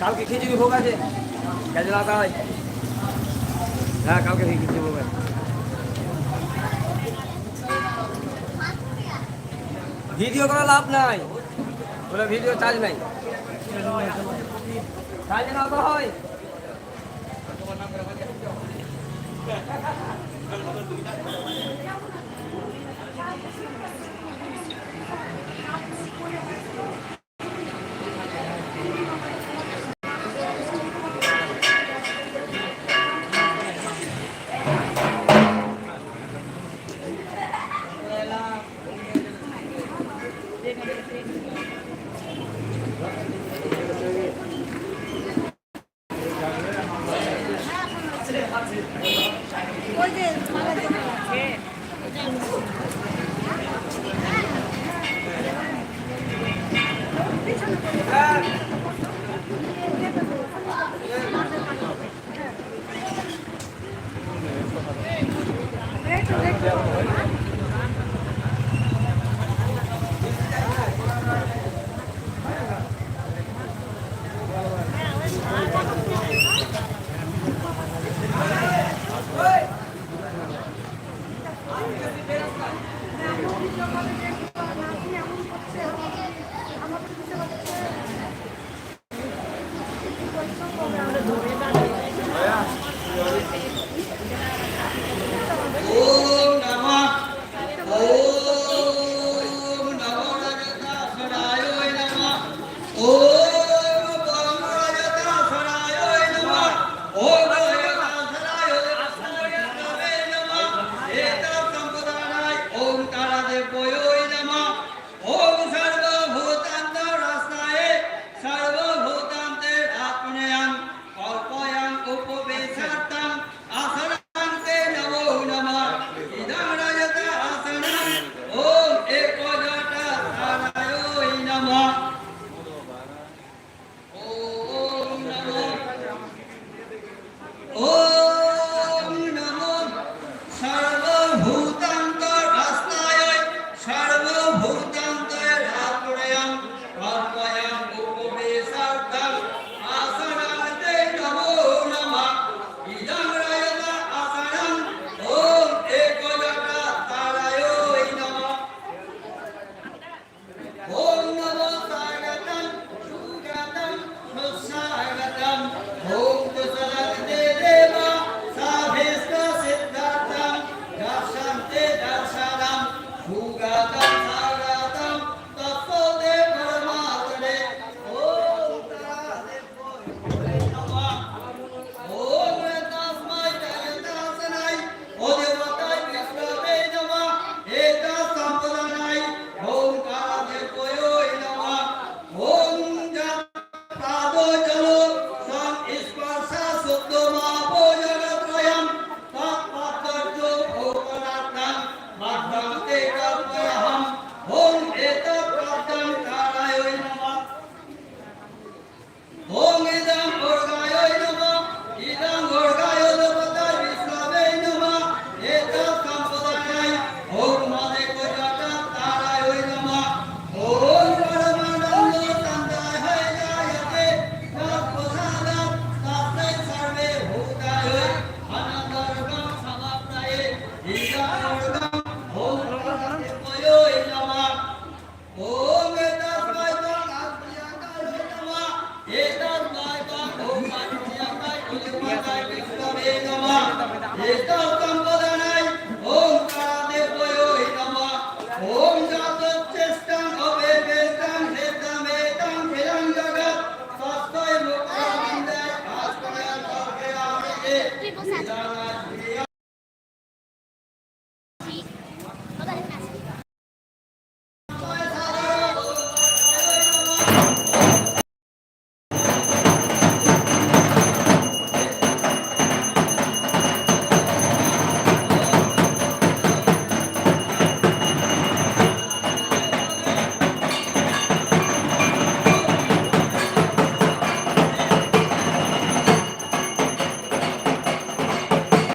কালকে খিচুড়ি ভোগ আছে কাজে রাখা হয় হ্যাঁ কালকে খিচুড়ি ভোগ আছে। ভিডিও করা লাভ নাই। বলে ভিডিও চার্জ নাই। চার্জ না তো হয়। তোমার নাম 아. Salvador ఏకమా? ఏక